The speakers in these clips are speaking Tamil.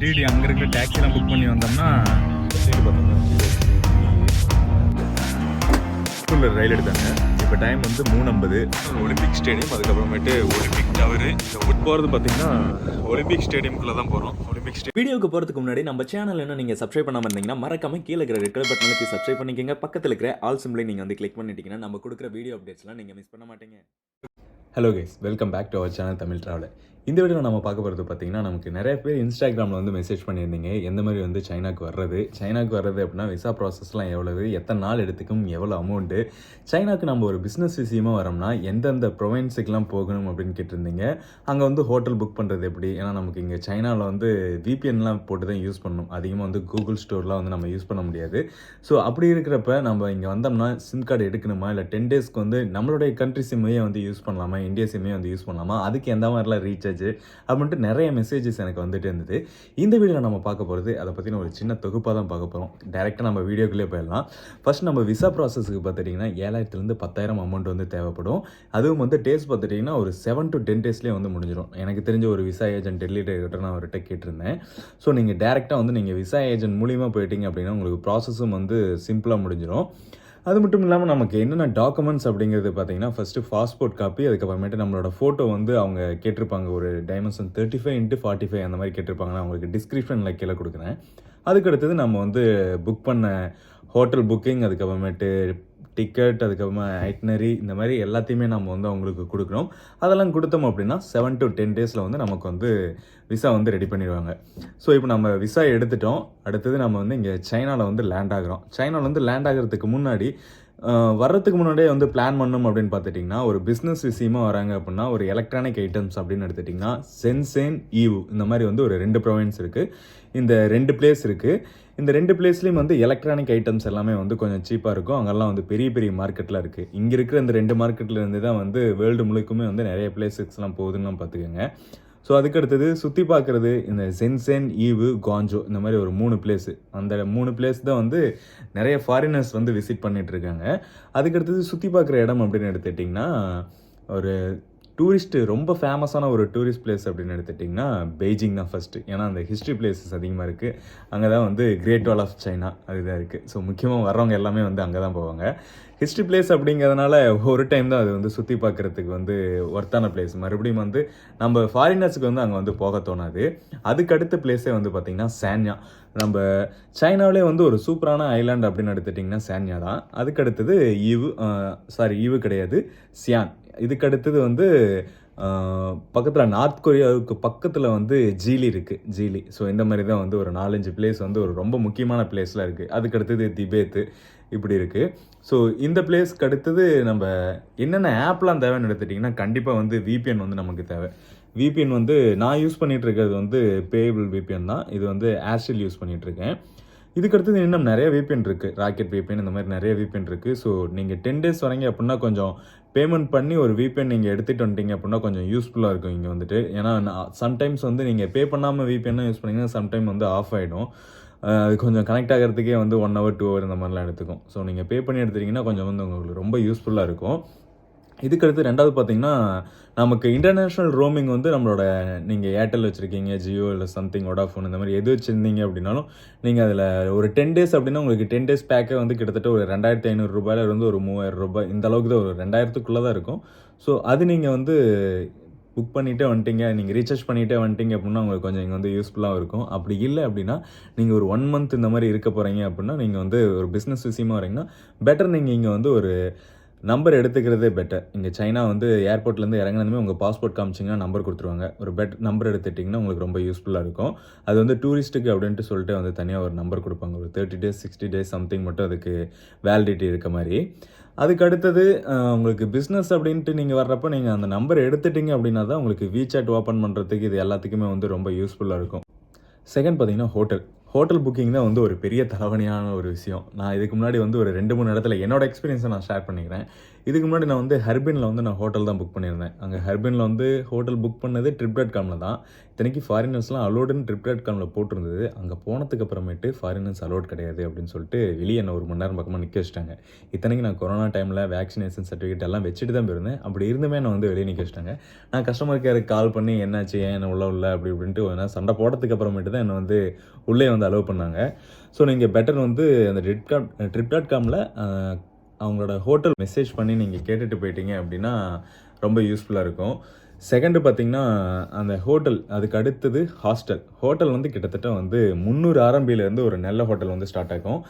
டிடி அங்கே இருக்கிற டாக்ஸிலாம் புக் பண்ணி வந்தோம்னா ஸ்கூலில் ரயில் எடுத்தாங்க. இப்போ டைம் வந்து மூணு ஐம்பது ஒலிம்பிக் ஸ்டேடியம் அதுக்கப்புறமேட்டு ஒலிம்பிக் டவரு இந்த உட் போகிறது பார்த்தீங்கன்னா ஒலிம்பிக் ஸ்டேடியம்குள்ளே தான் போகிறோம் ஒலிம்பிக் ஸ்டேடியம் வீடியோக்கு போகிறதுக்கு முன்னாடி நம்ம சேனல் என்ன நீங்கள் சப்ஸ்கிரைப் பண்ணாமல் இருந்தீங்கன்னா மறக்காம கீழே இருக்கிற ரெட் கலர் பட்டனை சப்ஸ்கிரைப் பண்ணிக்கோங்க. பக்கத்தில் இருக்கிற ஆல் சிம்பிளை நீங்கள் வந்து கிளிக் பண்ணிட்டீங்கன்னா நம்ம கொடுக்குற வீடியோ அப்டேட்ஸ்லாம் நீங்கள் மிஸ் பண்ண மாட்டீங்க. Hello guys welcome back to our channel Tamil traveller இந்த வீடியோ நம்ம பார்க்க போகிறது பார்த்தீங்கன்னா நமக்கு நிறைய பேர் இன்ஸ்டாகிராமில் வந்து மெசேஜ் பண்ணியிருந்தீங்க. எந்த மாதிரி வந்து சைனாக்கு வர்றது? சைனாக்கு வர்றது அப்படின்னா விசா ப்ராசஸ்லாம் எவ்வளவு? எத்தனை நாள் எடுத்துக்கும்? எவ்வளோ அமௌண்ட்டு சைனாக்கு நம்ம ஒரு பிஸ்னஸ் விஷயமாக வரோம்னா எந்தெந்த ப்ரொவின்ஸுக்கெலாம் போகணும் அப்படின்னு கேட்டிருந்தீங்க. அங்கே வந்து ஹோட்டல் புக் பண்ணுறது எப்படி? ஏன்னா நமக்கு இங்கே சைனாவில் வந்து விபிஎன்லாம் போட்டு தான் யூஸ் பண்ணணும். அதிகமாக வந்து கூகுள் ஸ்டோர்லாம் வந்து நம்ம யூஸ் பண்ண முடியாது. ஸோ அப்படி இருக்கிறப்ப நம்ம இங்கே வந்தோம்னா சிம் கார்டு எடுக்கணுமா? இல்லை டென் டேஸ்க்கு வந்து நம்மளுடைய கண்ட்ரி சிம்மையே வந்து யூஸ் பண்ணலாமா? இந்தியா சிம்மையே வந்து யூஸ் பண்ணலாமா? அதுக்கு எந்த மாதிரிலாம் மெசேஜ் அப்படின்ட்டு நிறைய மெசேஜஸ் எனக்கு வந்துட்டு இருந்தது. இந்த வீடியோவில் நம்ம பார்க்க போகிறது அதை பற்றின ஒரு சின்ன தொகுப்பாக தான் பார்க்க போகிறோம் டேரெக்டாக நம்ம வீடியோக்குள்ளே போயிடலாம். ஃபஸ்ட் நம்ம விசா ப்ராசஸுக்கு பார்த்துட்டிங்கன்னா ஏழாயிரத்துலேருந்து பத்தாயிரம் அமௌண்ட் வந்து தேவைப்படும். அதுவும் வந்து டேஸ் பார்த்துட்டிங்கன்னா ஒரு செவன் டு டென் டேஸ்லேயே வந்து முடிஞ்சிடும் எனக்கு தெரிஞ்ச ஒரு விசா ஏஜென்ட் டெல்லிட்ட கிட்ட நான் அவர்கிட்ட கேட்டிருந்தேன். ஸோ நீங்கள் டேரெக்டாக வந்து நீங்கள் விசா ஏஜென்ட் மூலியமாக போயிட்டீங்க அப்படின்னா உங்களுக்கு ப்ராசஸும் வந்து சிம்பிளாக முடிஞ்சிடும் அது மட்டும் இல்லாமல் நமக்கு என்னென்ன டாக்குமெண்ட்ஸ் அப்படிங்கிறது பார்த்தீங்கன்னா ஃபஸ்ட்டு பாஸ்போர்ட் காப்பி அதுக்கப்புறமேட்டு நம்மளோட ஃபோட்டோ வந்து அவங்க கேட்டிருப்பாங்க. ஒரு dimension thirty five into forty five அந்த மாதிரி கேட்டிருப்பாங்க. அவங்களுக்கு டிஸ்கிரிப்ஷனில் கீழே கொடுக்குறேன். அதுக்கு அடுத்தது நம்ம வந்து புக் பண்ண ஹோட்டல் புக்கிங் அதுக்கப்புறமேட்டு டிக்கெட் அதுக்கப்புறமா ஐட்னரி இந்த மாதிரி எல்லாத்தையுமே நம்ம வந்து அவங்களுக்கு கொடுக்குறோம் அதெல்லாம் கொடுத்தோம் அப்படின்னா செவன் டு டென் டேஸில் வந்து நமக்கு வந்து விசா வந்து ரெடி பண்ணிடுவாங்க. ஸோ இப்போ நம்ம விசா எடுத்துட்டோம். அடுத்தது நம்ம வந்து இங்கே சைனாவில் வந்து லேண்ட் ஆகிறோம். சைனாவில் வந்து லேண்ட் ஆகிறதுக்கு முன்னாடி வர்றதுக்கு முன்னாடியே வந்து பிளான் பண்ணணும் அப்படின்னு பார்த்துட்டிங்கன்னா ஒரு பிஸ்னஸ் விஷயமா வராங்க அப்படின்னா ஒரு எலக்ட்ரானிக் ஐட்டம்ஸ் அப்படின்னு எடுத்துட்டிங்கன்னா சென்சேன் ஈவ் இந்த மாதிரி வந்து ஒரு ரெண்டு ப்ரொவின்ஸ் இருக்குது இந்த ரெண்டு பிளேஸ் இருக்குது இந்த ரெண்டு பிளேஸ்லேயும் வந்து எலக்ட்ரானிக் ஐட்டம்ஸ் எல்லாமே வந்து கொஞ்சம் சீப்பாக இருக்கும். அங்கெல்லாம் வந்து பெரிய பெரிய மார்க்கெட்டில் இருக்குது இங்கே இருக்கிற இந்த ரெண்டு மார்க்கெட்லேருந்து தான் வந்து வேர்ல்டு முழுக்குமே வந்து நிறைய பிளேஸஸ்லாம் போகுதுன்னு பார்த்துக்கோங்க. ஸோ அதுக்கு அடுத்தது சுற்றி பார்க்குறது இந்த சென்சென் ஈவு காஞ்சோ இந்த மாதிரி ஒரு மூணு பிளேஸு அந்த மூணு பிளேஸ் தான் வந்து நிறைய ஃபாரினர்ஸ் வந்து விசிட் பண்ணிகிட்ருக்காங்க இருக்காங்க. சுற்றி பார்க்குற இடம் அப்படின்னு எடுத்துட்டிங்கன்னா ஒரு டூரிஸ்ட்டு ரொம்ப ஃபேமஸான ஒரு டூரிஸ்ட் பிளேஸ் அப்படின்னு எடுத்துட்டிங்கன்னா பெய்ஜிங் தான் ஃபஸ்ட்டு ஏன்னா அந்த ஹிஸ்ட்ரி பிளேசஸ் அதிகமாக இருக்குது அங்கே தான் வந்து கிரேட் வால் ஆஃப் சைனா அதுதான் இருக்குது ஸோ முக்கியமாக வர்றவங்க எல்லாமே வந்து அங்கே தான் போவாங்க. ஹிஸ்ட்ரி பிளேஸ் அப்படிங்கிறதுனால ஒரு டைம் தான் அது வந்து சுற்றி பார்க்குறதுக்கு வந்து ஒர்த்தான பிளேஸ் மறுபடியும் வந்து நம்ம ஃபாரினர்ஸுக்கு வந்து அங்கே வந்து போக தோணாது. அதுக்கு அடுத்த பிளேஸே வந்து பார்த்திங்கன்னா சான்யா நம்ம சைனாவிலே வந்து ஒரு சூப்பரான ஐலாண்ட் அப்படின்னு எடுத்துட்டிங்கன்னா சான்யா தான். அதுக்கடுத்தது ஈவு சாரி ஈவு கிடையாது சியான் இதுக்கு அடுத்தது வந்து பக்கத்தில் நார்த் கொரியாவுக்கு பக்கத்தில் வந்து ஜீலி இருக்குது ஜீலி. ஸோ இந்த மாதிரி தான் வந்து ஒரு நாலஞ்சு பிளேஸ் வந்து ஒரு ரொம்ப முக்கியமான பிளேஸில் இருக்குது அதுக்கு அடுத்தது திபேத்து இப்படி இருக்குது ஸோ இந்த பிளேஸ்க்கு அடுத்தது நம்ம என்னென்ன ஆப்லாம் தேவைன்னு எடுத்துட்டிங்கன்னா கண்டிப்பாக வந்து விபிஎன் வந்து நமக்கு தேவை. விபிஎன் வந்து நான் யூஸ் பண்ணிகிட்ருக்கிறது இருக்கிறது வந்து பேபிள் விபிஎன் தான். இது வந்து ஏர்செல் யூஸ் பண்ணிகிட்ருக்கேன் இருக்கேன். இன்னும் நிறைய விபிஎன் இருக்குது ராக்கெட் விபிஎன் இந்த மாதிரி நிறைய விபிஎன் இருக்குது ஸோ நீங்கள் டென் டேஸ் வரீங்க அப்படின்னா கொஞ்சம் பேமெண்ட் பண்ணி ஒரு விபிஎன் நீங்கள் எடுத்துகிட்டு வந்துட்டீங்க அப்படின்னா கொஞ்சம் யூஸ்ஃபுல்லாக இருக்கும் இங்கே வந்துட்டு. ஏன்னா சம்டைம்ஸ் வந்து நீங்கள் பே பண்ணாமல் விபிஎன் யூஸ் பண்ணிங்கன்னா சம்டைம் வந்து ஆஃப் ஆகிடும் அது கொஞ்சம் கனெக்ட் ஆகிறதுக்கே வந்து ஒன் ஹவர் டூ ஹவர் இந்த மாதிரிலாம் எடுத்துக்கும். ஸோ நீங்கள் பே பண்ணி எடுத்துட்டிங்கன்னா கொஞ்சம் வந்து உங்களுக்கு ரொம்ப யூஸ்ஃபுல்லாக இருக்கும். இதுக்கடுத்து ரெண்டாவது பார்த்தீங்கன்னா நமக்கு இன்டர்நேஷ்னல் ரோமிங் வந்து நம்மளோட நீங்கள் ஏர்டெல் வச்சுருக்கீங்க ஜியோ இல்லை சம்திங் ஒடாஃபோன் இந்த மாதிரி எது வச்சுருந்தீங்க அப்படின்னாலும் நீங்கள் அதில் ஒரு டென் டேஸ் அப்படின்னா உங்களுக்கு டென் டேஸ் பேக்கே வந்து கிட்டத்தட்ட ஒரு ரெண்டாயிரத்தி ஐநூறு ரூபாயில இருந்து ஒரு மூவாயிரம் ரூபாய் இந்த அளவுக்கு தான் ஒரு ரெண்டாயிரத்துக்குள்ளே தான் இருக்கும். ஸோ அது நீங்கள் வந்து புக் பண்ணிகிட்டே வந்துட்டீங்க நீங்கள் ரீசார்ஜ் பண்ணிகிட்டே வந்துட்டீங்க அப்படின்னா உங்களுக்கு கொஞ்சம் இங்கே வந்து யூஸ்ஃபுல்லாக இருக்கும். அப்படி இல்லை அப்படின்னா நீங்கள் ஒரு ஒன் மந்த் இந்த மாதிரி இருக்க போகிறீங்க அப்படின்னா நீங்கள் வந்து ஒரு பிஸ்னஸ் விஷயமா வரீங்கன்னா பெட்டர் நீங்கள் இங்கே வந்து ஒரு நம்பர் எடுத்துக்கிறதே பெட்டர் இங்கே சைனா வந்து ஏர்போர்ட்லேருந்து இறங்கினதுமே உங்கள் பாஸ்போர்ட் காமிச்சிங்கன்னா நம்பர் கொடுத்துருவாங்க. ஒரு பெட் நம்பர் எடுத்துட்டிங்கன்னா உங்களுக்கு ரொம்ப யூஸ்ஃபுல்லாக இருக்கும். அது வந்து டூரிஸ்ட்டுக்கு அப்படின்ட்டு சொல்லிட்டு வந்து தனியாக ஒரு நம்பர் கொடுப்பாங்க. ஒரு thirty days sixty days something மட்டும் அதுக்கு வேலிடிட்டி இருக்க மாதிரி. அதுக்கு அடுத்தது உங்களுக்கு பிஸ்னஸ் அப்படின்ட்டு நீங்கள் வர்றப்போ நீங்கள் அந்த நம்பர் எடுத்துட்டீங்க அப்படின்னா தான் உங்களுக்கு வீசாட் ஓப்பன் பண்ணுறதுக்கு இது எல்லாத்துக்குமே வந்து ரொம்ப யூஸ்ஃபுல்லாக இருக்கும். செகண்ட் பார்த்தீங்கன்னா ஹோட்டல் ஹோட்டல் புக்கிங் தான் வந்து ஒரு பெரிய தலைவலியான ஒரு விஷயம். நான் இதுக்கு முன்னாடி வந்து ஒரு ரெண்டு மூணு இடத்துல என்னோட எக்ஸ்பீரியன்ஸை நான் ஷேர் பண்ணிக்கிறேன். இதுக்கு முன்னாடி நான் வந்து ஹர்பினில் வந்து நான் ஹோட்டல் தான் புக் பண்ணியிருந்தேன். அங்கே ஹர்பினில் வந்து ஹோட்டல் புக் பண்ணது ட்ரிப் டாட் காமில் தான். இத்தனைக்கு ஃபாரினர்ஸ்லாம் அலோடுன்னு ட்ரிப் டாட் காமில் போட்டிருந்தது. அங்கே போனதுக்கு அப்புறமேட்டு ஃபாரினர்ஸ் அலோட் கிடையாது அப்படின்னு சொல்லிட்டு வெளியே என்ன ஒரு மணி நேரம் பக்கமாக நிற்க வச்சிட்டாங்க. இத்தனைக்கு நான் கொரோனா டைமில் வேக்சினேஷன் சர்டிஃபிகேட் எல்லாம் வச்சுட்டு தான் போயிருந்தேன். அப்படி இருந்துமே நான் வந்து வெளியே நிற்க வச்சிட்டாங்க. நான் கஸ்டமர் கேருக்கு கால் பண்ணி என்னாச்சு? ஏன் என்ன உள்ள உள்ள? அப்படி இப்படின்ட்டு ஒரு சண்டை போட்டதுக்கு அப்புறமேட்டு தான் என்னை வந்து உள்ளே வந்து அலோவ் பண்ணாங்க. ஸோ நீங்கள் பெட்டர் வந்து அந்த ட்ரிப் காட் ட்ரிப் டாட் காமில் அவங்களோட ஹோட்டல் மெசேஜ் பண்ணி நீங்கள் கேட்டுட்டு போயிட்டீங்க அப்படின்னா ரொம்ப யூஸ்ஃபுல்லாக இருக்கும். செகண்டு பார்த்தீங்கன்னா அந்த ஹோட்டல் அதுக்கு அடுத்தது ஹாஸ்டல் ஹோட்டல் வந்து கிட்டத்தட்ட வந்து முந்நூறு ஆரம்பியிலேருந்து ஒரு நல்ல ஹோட்டல் வந்து ஸ்டார்ட் ஆகும்.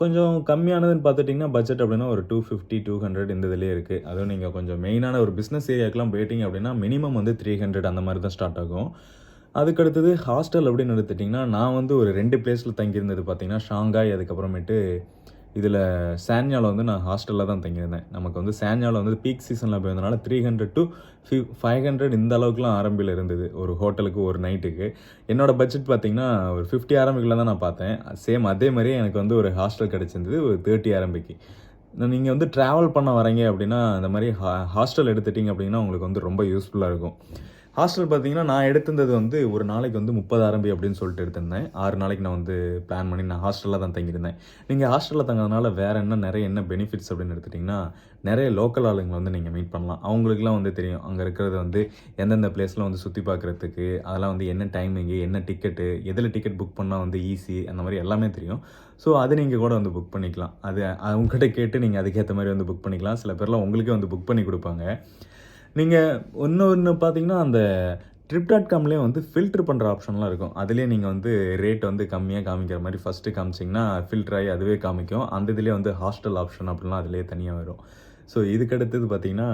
கொஞ்சம் கம்மியானதுன்னு பார்த்துட்டிங்கன்னா பட்ஜெட் அப்படின்னா ஒரு டூ ஃபிஃப்டி டூ ஹண்ட்ரட் இந்த இதுலேயே இருக்குது அதுவும் நீங்கள் கொஞ்சம் மெயினான ஒரு பிஸ்னஸ் ஏரியாக்கெலாம் போயிட்டீங்க அப்படின்னா மினிமம் வந்து த்ரீ ஹண்ட்ரட் அந்த மாதிரி தான் ஸ்டார்ட் ஆகும். அதுக்கடுத்தது ஹாஸ்டல் அப்படின்னு எடுத்துட்டிங்கன்னா நான் வந்து ஒரு ரெண்டு பிளேஸில் தங்கியிருந்தது பார்த்தீங்கன்னா ஷாங்காய் அதுக்கப்புறமேட்டு இதில் சான்யாவில் வந்து நான் ஹாஸ்டலில் தான் தங்கியிருந்தேன். நமக்கு வந்து சான்யாவில் வந்து பீக் சீசனில் போயிருந்தனால three hundred to fi five hundred இந்த அளவுக்குலாம் ஆரம்பியில் இருந்தது. ஒரு ஹோட்டலுக்கு ஒரு நைட்டுக்கு. என்னோடய பட்ஜெட் பார்த்திங்கன்னா ஒரு ஃபிஃப்டி ஆரம்பிக்கில் தான் நான் பார்த்தேன். சேம் அதே மாதிரியே எனக்கு வந்து ஒரு ஹாஸ்டல் கிடச்சிருந்தது ஒரு தேர்ட்டி ஆரம்பிக்கு. நீங்கள் வந்து ட்ராவல் பண்ண வரீங்க அப்படின்னா இந்த மாதிரி ஹா ஹாஸ்டல் எடுத்துட்டிங்க அப்படின்னா உங்களுக்கு வந்து ரொம்ப யூஸ்ஃபுல்லாக இருக்கும். ஹாஸ்டல் பார்த்தீங்கன்னா நான் எடுத்திருந்தது வந்து ஒரு நாளைக்கு வந்து முப்பது ஆரம்பி அப்படின்னு சொல்லிட்டு எடுத்திருந்தேன். ஆறு நாளைக்கு நான் வந்து பிளான் பண்ணி நான் ஹாஸ்டலில் தான் தங்கியிருந்தேன். நீங்கள் ஹாஸ்டலில் தங்கிறதுனால வேறு என்ன நிறைய என்ன பெனிஃபிட்ஸ் அப்படின்னு எடுத்துட்டிங்கன்னா நிறைய லோக்கல் ஆளுங்களை வந்து நீங்கள் மீட் பண்ணலாம். அவங்களுக்குலாம் வந்து தெரியும். அங்கே இருக்கிறது வந்து எந்தெந்த பிளேஸில் வந்து சுற்றி பார்க்குறதுக்கு அதெல்லாம் வந்து என்ன டைமிங்கு என்ன டிக்கெட்டு எதில் டிக்கெட் புக் பண்ணால் வந்து ஈஸி அந்த மாதிரி எல்லாமே தெரியும். ஸோ அது நீங்கள் கூட வந்து புக் பண்ணிக்கலாம். அது அவங்ககிட்ட கேட்டு நீங்கள் அதுக்கேற்ற மாதிரி வந்து புக் பண்ணிக்கலாம். சில பேர்லாம் உங்களுக்கே வந்து புக் பண்ணி கொடுப்பாங்க. நீங்கள் ஒன்று ஒன்று பார்த்தீங்கன்னா அந்த ட்ரிப் டாட் காம்லேயே வந்து ஃபில்டர் பண்ணுற ஆப்ஷன்லாம் இருக்கும். அதுலேயே நீங்கள் வந்து ரேட் வந்து கம்மியாக காமிக்கிற மாதிரி ஃபஸ்ட்டு காமிச்சிங்கன்னா ஃபில்டர் ஆகி அதுவே காமிக்கும். அந்த இதுலேயே வந்து ஹாஸ்டல் ஆப்ஷன் அப்படிலாம் அதுலேயே தனியாக வரும். ஸோ இதுக்கு அடுத்தது பார்த்திங்கன்னா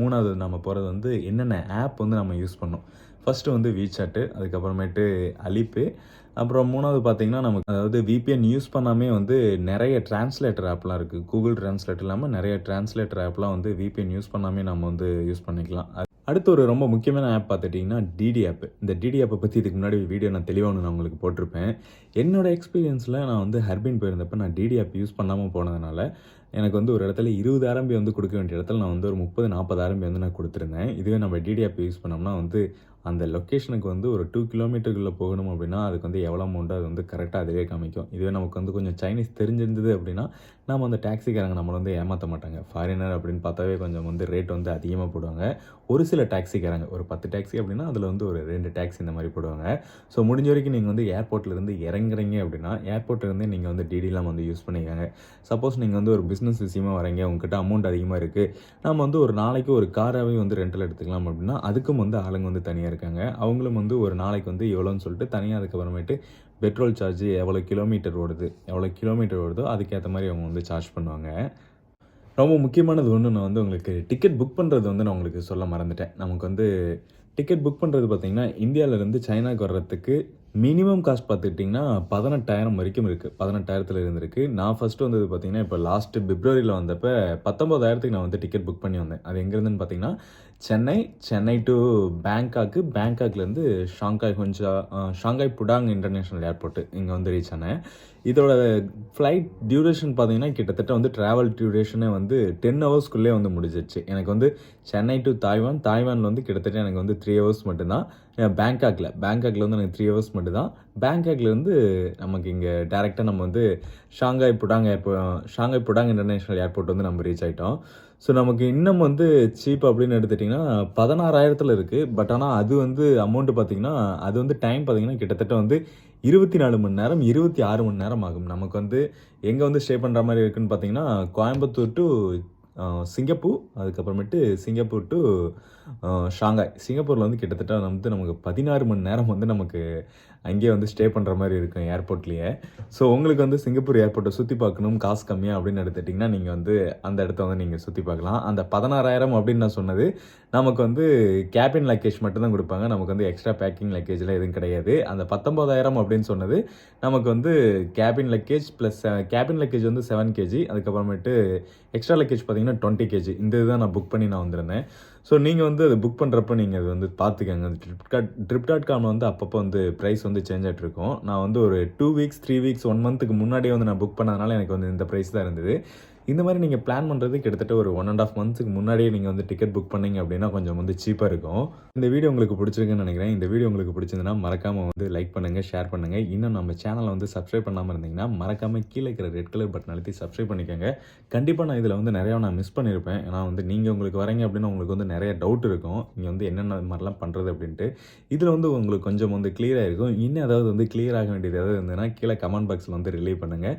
மூணாவது நம்ம போகிறது வந்து என்னென்ன ஆப் வந்து நம்ம யூஸ் பண்ணோம் ஃபஸ்ட்டு வந்து வீசாட்டு அதுக்கப்புறமேட்டு அலிப்பு அப்புறம் மூணாவது பார்த்தீங்கன்னா நமக்கு அதாவது விபிஎன் யூஸ் பண்ணாமே வந்து நிறைய டிரான்ஸ்லேட்டர் ஆப்லாம் இருக்குது கூகுள் டிரான்ஸ்லேட்டர் இல்லாமல் நிறைய டிரான்ஸ்லேட்டர் ஆப்லாம் வந்து விபிஎன் யூஸ் பண்ணாமே நம்ம வந்து யூஸ் பண்ணிக்கலாம். அடுத்து ஒரு ரொம்ப முக்கியமான ஆப் பார்த்துட்டிங்கன்னா டிடி ஆப் இந்த டிடி ஆப்பை பற்றி இதுக்கு முன்னாடி வீடியோ நான் தெளிவாக ஒன்று நான் உங்களுக்கு போட்டிருப்பேன். என்னோட எக்ஸ்பீரியன்ஸில் நான் வந்து ஹர்பின் போயிருந்தப்போ நான் டிடி ஆப் யூஸ் பண்ணாமல் போனதுனால எனக்கு வந்து ஒரு இடத்துல இருபது ஆரம்பி வந்து கொடுக்க வேண்டிய இடத்துல நான் வந்து ஒரு முப்பது நாற்பது ஆரம்பி வந்து நான் கொடுத்துருந்தேன். இதுவே நம்ம டிடி ஆப் யூஸ் பண்ணோம்னா வந்து அந்த லொக்கேஷனுக்கு வந்து ஒரு டூ கிலோமீட்டருக்குள்ளே போகணும் அப்படின்னா அதுக்கு வந்து எவ்வளோ அமௌண்ட்டோ அது வந்து கரெக்டாக அதுவே காமிக்கும். இதுவே நமக்கு வந்து கொஞ்சம் சைனீஸ் தெரிஞ்சிருந்தது அப்படின்னா நம்ம அந்த டாக்ஸிக்காரங்க நம்மளை வந்து ஏமாற்ற மாட்டாங்க. ஃபாரினர் அப்படின்னு பார்த்தாவே கொஞ்சம் வந்து ரேட் வந்து அதிகமாக போடுவாங்க. ஒரு சில டாக்ஸிக்காரங்க ஒரு பத்து டாக்ஸி அப்படின்னா அதில் வந்து ஒரு ரெண்டு டாக்ஸி இந்த மாதிரி போடுவாங்க. ஸோ முடிஞ்ச வரைக்கும் நீங்கள் வந்து ஏர்போர்ட்லேருந்து இறங்குறீங்க அப்படின்னா ஏர்போர்ட்லேருந்து நீங்கள் வந்து டிடிலாம் வந்து யூஸ் பண்ணிக்கோங்க. சப்போஸ் நீங்கள் வந்து ஒரு பிஸ்னஸ் விஷயமா வரீங்க உங்ககிட்ட அமௌண்ட் அதிகமாக இருக்குது நம்ம வந்து ஒரு நாளைக்கு ஒரு காராகவே வந்து ரெண்டில் எடுத்துக்கலாம் அப்படின்னா அதுக்கும் வந்து ஆளுங்க வந்து தனியாக இருக்காங்க. அவங்களும் வந்து ஒரு நாளைக்கு வந்து எவ்வளோன்னு சொல்லிட்டு தனியாக அதுக்கப்புறமேட்டு பெட்ரோல் சார்ஜ் எவ்வளோ கிலோமீட்டர் ஓடுது எவ்வளோ கிலோமீட்டர் ஓடுதோ அதுக்கேற்ற மாதிரி அவங்க வந்து சார்ஜ் பண்ணுவாங்க. ரொம்ப முக்கியமானது ஒன்று நான் வந்து உங்களுக்கு டிக்கெட் புக் பண்ணுறது வந்து நான் உங்களுக்கு சொல்ல மறந்துட்டேன். நமக்கு வந்து டிக்கெட் புக் பண்ணுறது பார்த்திங்கன்னா இந்தியாவிலேருந்து சைனாக்கு வர்றதுக்கு மினிமம் காஸ்ட் பார்த்துக்கிட்டிங்கன்னா பதினெட்டாயிரம் வரைக்கும் இருக்குது பதினெட்டாயிரத்தில் இருந்திருக்கு. நான் ஃபஸ்ட்டு வந்தது பார்த்தீங்கன்னா இப்போ லாஸ்ட்டு பிப்ரவரியில் வந்தப்போ பத்தொம்போதாயிரத்துக்கு நான் வந்து டிக்கெட் புக் பண்ணி வந்தேன். அது எங்கேருந்துன்னு பார்த்தீங்கன்னா சென்னை சென்னை டு பேங்காக்கு பேங்காக்லேருந்து ஷாங்காய் ஹொஞ்சா ஷாங்காய் புடாங் இன்டர்நேஷ்னல் ஏர்போர்ட்டு இங்கே வந்து ரீச் ஆனேன். இதோட ஃப்ளைட் டியூரேஷன் பார்த்தீங்கன்னா கிட்டத்தட்ட வந்து ட்ராவல் டியூரேஷனே வந்து டென் ஹவர்ஸ்க்குள்ளே வந்து முடிஞ்சிச்சு எனக்கு வந்து சென்னை டு தாய்வான் தாய்வானில் வந்து கிட்டத்தட்ட எனக்கு வந்து த்ரீ ஹவர்ஸ் மட்டும்தான். பேங்காக்கில் பேங்காக்கில் வந்து எனக்கு த்ரீ ஹவர்ஸ் மட்டும்தான். பேங்காக்லேருந்து நமக்கு இங்கே டேரெக்டாக நம்ம வந்து ஷாங்காய் புடாங் ஏர்போ ஷாங்காய் புடாங் இன்டர்நேஷ்னல் ஏர்போர்ட் வந்து நம்ம ரீச் ஆகிட்டோம் ஸோ நமக்கு இன்னும் வந்து சீப் அப்படின்னு எடுத்துட்டிங்கன்னா பதினாறாயிரத்தில் இருக்குது பட் ஆனால் அது வந்து அமௌண்ட்டு பார்த்தீங்கன்னா அது வந்து டைம் பார்த்திங்கன்னா கிட்டத்தட்ட வந்து இருபத்தி நாலு மணி நேரம் இருபத்தி ஆறு மணி நேரம் ஆகும். நமக்கு வந்து எங்கே வந்து ஸ்டே பண்ணுற மாதிரி இருக்குன்னு பார்த்தீங்கன்னா கோயம்புத்தூர் டு சிங்கப்பூர் அதுக்கப்புறமேட்டு சிங்கப்பூர் டு ஷாங்காய். சிங்கப்பூரில் வந்து கிட்டத்தட்ட வந்து நமக்கு பதினாறு மணி நேரம் வந்து நமக்கு அங்கேயே வந்து ஸ்டே பண்ணுற மாதிரி இருக்கும் ஏர்போர்ட்லேயே ஸோ உங்களுக்கு வந்து சிங்கப்பூர் ஏர்போர்ட்டை சுற்றி பார்க்கணும் காசு கம்மியாக அப்படின்னு எடுத்துட்டிங்கன்னா நீங்கள் வந்து அந்த இடத்த வந்து நீங்கள் சுற்றி பார்க்கலாம். அந்த பதினாறாயிரம் அப்படின்னு நான் சொன்னது நமக்கு வந்து கேபின் லக்கேஜ் மட்டும்தான் கொடுப்பாங்க. நமக்கு வந்து எக்ஸ்ட்ரா பேக்கிங் லக்கேஜ்லாம் எதுவும் கிடையாது. அந்த பத்தொம்போதாயிரம் அப்படின்னு சொன்னது நமக்கு வந்து cabin luggage plus cabin luggage வந்து செவன் கேஜி அதுக்கப்புறமேட்டு எக்ஸ்ட்ரா லக்கேஜ் பார்த்தீங்கன்னா டுவெண்ட்டி கேஜி இந்த இதுதான் நான் புக் பண்ணி நான் வந்திருந்தேன். ஸோ நீங்கள் வந்து அதை புக் பண்ணுறப்ப நீங்கள் அது வந்து பார்த்துக்கங்க. அந்த trip dot trip dot com வந்து அப்பப்போ வந்து ப்ரைஸ் வந்து சேஞ்ச் ஆகிட்டு நான் வந்து ஒரு two weeks three weeks one மந்த்துக்கு முன்னாடியே வந்து நான் புக் பண்ணதுனால எனக்கு வந்து இந்த ப்ரைஸ் தான் இருந்தது. இந்த மாதிரி நீங்கள் பிளான் பண்ணுறது கிட்டத்தட்ட ஒரு ஒன் அண்ட் ஆஃப் மந்த்ஸுக்கு முன்னாடியே நீங்கள் வந்து டிக்கெட் புக் பண்ணீங்க அப்படின்னா கொஞ்சம் வந்து சீப்பாக இருக்கும். இந்த வீடியோ உங்களுக்கு பிடிச்சிருக்குன்னு நினைக்கிறேன். இந்த வீடியோ உங்களுக்கு பிடிச்சிருந்தனா மறக்காமல் வந்து லைக் பண்ணுங்கள் ஷேர் பண்ணுங்கள் இன்னும் நம்ம சேனலை வந்து சப்ஸ்கிரைப் பண்ணாமல் இருந்தீங்கன்னா மறக்காமல் கீழே இருக்கிற ரெட் கலர் பட்டன் அழுத்தி சப்ஸ்கிரைப் பண்ணிக்கோங்க. கண்டிப்பாக நான் இதில் வந்து நிறையா நான் மிஸ் பண்ணியிருப்பேன் ஏன்னா வந்து நீங்கள் உங்களுக்கு வரீங்க அப்படின்னா உங்களுக்கு வந்து நிறைய டவுட் இருக்கும். நீங்கள் வந்து என்னென்ன மாதிரிலாம் பண்ணுறது அப்படின்ட்டு. இதில் வந்து உங்களுக்கு கொஞ்சம் வந்து கிளியராக இருக்கும். இன்னும் ஏதாவது வந்து கிளியர் ஆக வேண்டியது ஏதாவது இருந்ததுன்னா கீழே கமெண்ட் பாக்ஸில் வந்து ரிலீவ் பண்ணுங்கள்